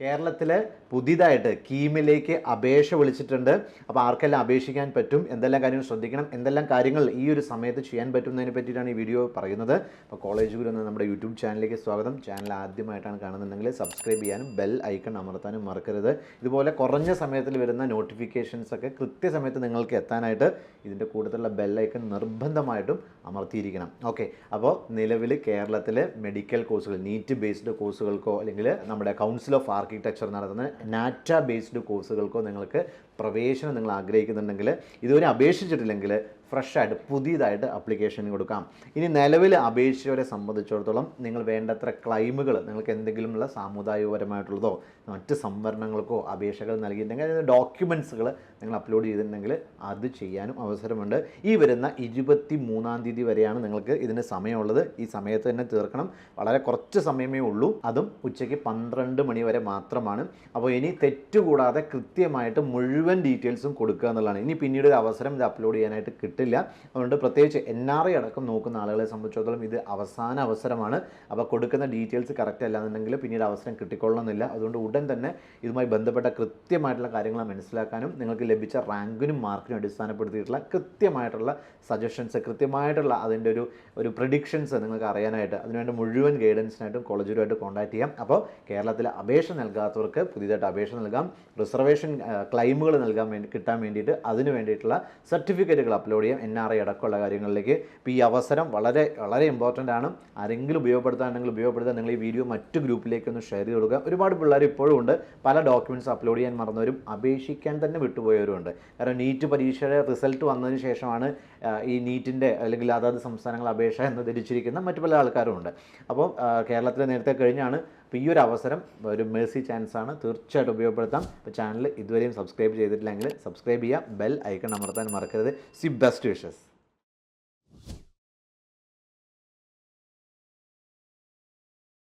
കേരളത്തിൽ പുതിയതായിട്ട് കീമിലേക്ക് അപേക്ഷ വിളിച്ചിട്ടുണ്ട്. അപ്പോൾ ആർക്കെല്ലാം അപേക്ഷിക്കാൻ പറ്റും എന്തെല്ലാം കാര്യങ്ങൾ ശ്രദ്ധിക്കണം എന്തെല്ലാം കാര്യങ്ങൾ ഈ ഒരു സമയത്ത് ചെയ്യാൻ പറ്റുന്നതിനെ പറ്റിയിട്ടാണ് ഈ വീഡിയോ പറയുന്നത്. അപ്പോൾ കോളേജ് ഗുരു എന്ന നമ്മുടെ യൂട്യൂബ് ചാനലിലേക്ക് സ്വാഗതം. ചാനൽ ആദ്യമായിട്ടാണ് കാണുന്നുണ്ടെങ്കിൽ സബ്സ്ക്രൈബ് ചെയ്യാനും ബെൽ ഐക്കൺ അമർത്താനും മറക്കരുത്. ഇതുപോലെ കുറഞ്ഞ സമയത്തിൽ വരുന്ന നോട്ടിഫിക്കേഷൻസ് ഒക്കെ കൃത്യസമയത്ത് നിങ്ങൾക്ക് എത്താനായിട്ട് ഇതിന്റെ കൂട്ടത്തിലുള്ള ബെല്ലൈക്കൺ നിർബന്ധമായിട്ടും അമർത്തിയിരിക്കണം. ഓക്കെ. അപ്പോൾ നിലവിൽ കേരളത്തിലെ മെഡിക്കൽ കോഴ്സുകൾ നീറ്റ് ബേസ്ഡ് കോഴ്സുകൾക്കോ അല്ലെങ്കിൽ നമ്മുടെ കൗൺസിൽ ഓഫ് ആർക്കിടെക്ചർ നടത്തുന്ന നാറ്റ ബേസ്ഡ് കോഴ്സുകൾക്കോ നിങ്ങൾക്ക് പ്രവേശനം നിങ്ങൾ ആഗ്രഹിക്കുന്നുണ്ടെങ്കിൽ ഇതുവരെ അപേക്ഷിച്ചിട്ടില്ലെങ്കിൽ ഫ്രഷ് ആയിട്ട് പുതിയതായിട്ട് അപ്ലിക്കേഷൻ കൊടുക്കാം. ഇനി നിലവിൽ അപേക്ഷിച്ചവരെ സംബന്ധിച്ചിടത്തോളം നിങ്ങൾ വേണ്ടത്ര ക്ലെയിമുകൾ നിങ്ങൾക്ക് എന്തെങ്കിലുമുള്ള സാമുദായികപരമായിട്ടുള്ളതോ മറ്റ് സംവരണങ്ങൾക്കോ അപേക്ഷകൾ നൽകിയിട്ടുണ്ടെങ്കിൽ അതിന്റെ ഡോക്യുമെൻസുകൾ നിങ്ങൾ അപ്ലോഡ് ചെയ്തിട്ടുണ്ടെങ്കിൽ അത് ചെയ്യാനും അവസരമുണ്ട്. ഈ വരുന്ന ഇരുപത്തി മൂന്നാം തീയതി വരെയാണ് നിങ്ങൾക്ക് ഇതിന് സമയമുള്ളത്. ഈ സമയത്ത് തന്നെ തീർക്കണം. വളരെ കുറച്ച് സമയമേ ഉള്ളൂ. അതും ഉച്ചയ്ക്ക് പന്ത്രണ്ട് മണി വരെ മാത്രമാണ്. അപ്പോൾ ഇനി തെറ്റുകൂടാതെ കൃത്യമായിട്ട് മുഴുവൻ ഡീറ്റെയിൽസും കൊടുക്കുക എന്നുള്ളതാണ്. ഇനി പിന്നീട് ഒരു അവസരം ഇത് അപ്ലോഡ് ചെയ്യാനായിട്ട് കിട്ടില്ല. അതുകൊണ്ട് പ്രത്യേകിച്ച് എൻ ആർ ഐ അടക്കം നോക്കുന്ന ആളുകളെ സംബന്ധിച്ചിടത്തോളം ഇത് അവസാന അവസരമാണ്. അപ്പോൾ കൊടുക്കുന്ന ഡീറ്റെയിൽസ് കറക്റ്റ് അല്ലാന്നുണ്ടെങ്കിൽ പിന്നീട് അവസരം കിട്ടിക്കൊള്ളണമെന്നില്ല. അതുകൊണ്ട് ഉടൻ തന്നെ ഇതുമായി ബന്ധപ്പെട്ട കൃത്യമായിട്ടുള്ള കാര്യങ്ങൾ മനസ്സിലാക്കാനും നിങ്ങൾക്ക് ലഭിച്ച റാങ്കിനും മാർക്കിനും അടിസ്ഥാനപ്പെടുത്തിയിട്ടുള്ള കൃത്യമായിട്ടുള്ള സജഷൻസ് കൃത്യമായിട്ടുള്ള അതിന്റെ ഒരു ഒരു പ്രഡിക്ഷൻസ് നിങ്ങൾക്ക് അറിയാനായിട്ട് അതിനുവേണ്ടി മുഴുവൻ ഗൈഡൻസിനായിട്ടും കോളേജുമായിട്ട് കോൺടാക്ട് ചെയ്യാം. അപ്പോൾ കേരളത്തിൽ അപേക്ഷ നൽകാത്തവർക്ക് പുതിയതായിട്ട് അപേക്ഷ നൽകാം. റിസർവേഷൻ ക്ലെയിമുകൾ നൽകാൻ വേണ്ടി കിട്ടാൻ വേണ്ടിയിട്ട് അതിന് വേണ്ടിയിട്ടുള്ള സർട്ടിഫിക്കറ്റുകൾ അപ്ലോഡ് ചെയ്യാം എൻ ആർ ഐ അടക്കമുള്ള കാര്യങ്ങളിലേക്ക്. ഇപ്പോൾ ഈ അവസരം വളരെ വളരെ ഇമ്പോർട്ടന്റ് ആണ്. ആരെങ്കിലും ഉപയോഗപ്പെടുത്താണെങ്കിൽ ഉപയോഗപ്പെടുത്താൻ നിങ്ങൾ ഈ വീഡിയോ മറ്റു ഗ്രൂപ്പിലേക്ക് ഒന്ന് ഷെയർ ചെയ്ത് കൊടുക്കുക. ഒരുപാട് പിള്ളേർ ഇപ്പോഴും ഉണ്ട്. പല ഡോക്യുമെന്റ്സ് അപ്ലോഡ് ചെയ്യാൻ മറന്നവരും അപേക്ഷിക്കാൻ തന്നെ വിട്ടുപോയവരും ഉണ്ട്. കാരണം നീറ്റ് പരീക്ഷയുടെ റിസൾട്ട് വന്നതിന് ശേഷമാണ് ഈ നീറ്റിന്റെ അല്ലെങ്കിൽ അതാത് സംസ്ഥാനങ്ങൾ അപേക്ഷ എന്ന് ധരിച്ചിരിക്കുന്ന മറ്റു പല ആൾക്കാരും ഉണ്ട്. അപ്പോൾ കേരളത്തിലെ നേരത്തെ കഴിഞ്ഞാണ് അപ്പോൾ ഈ ഒരു അവസരം ഒരു മേഴ്സി ചാൻസ് ആണ് തീർച്ചയായിട്ടും ഉപയോഗപ്പെടുത്താം. അപ്പോൾ ചാനൽ ഇതുവരെയും സബ്സ്ക്രൈബ് ചെയ്തിട്ടില്ലെങ്കിൽ സബ്സ്ക്രൈബ് ചെയ്യുക ബെൽ ഐക്കൺ അമർത്താൻ മറക്കരുത്. C best wishes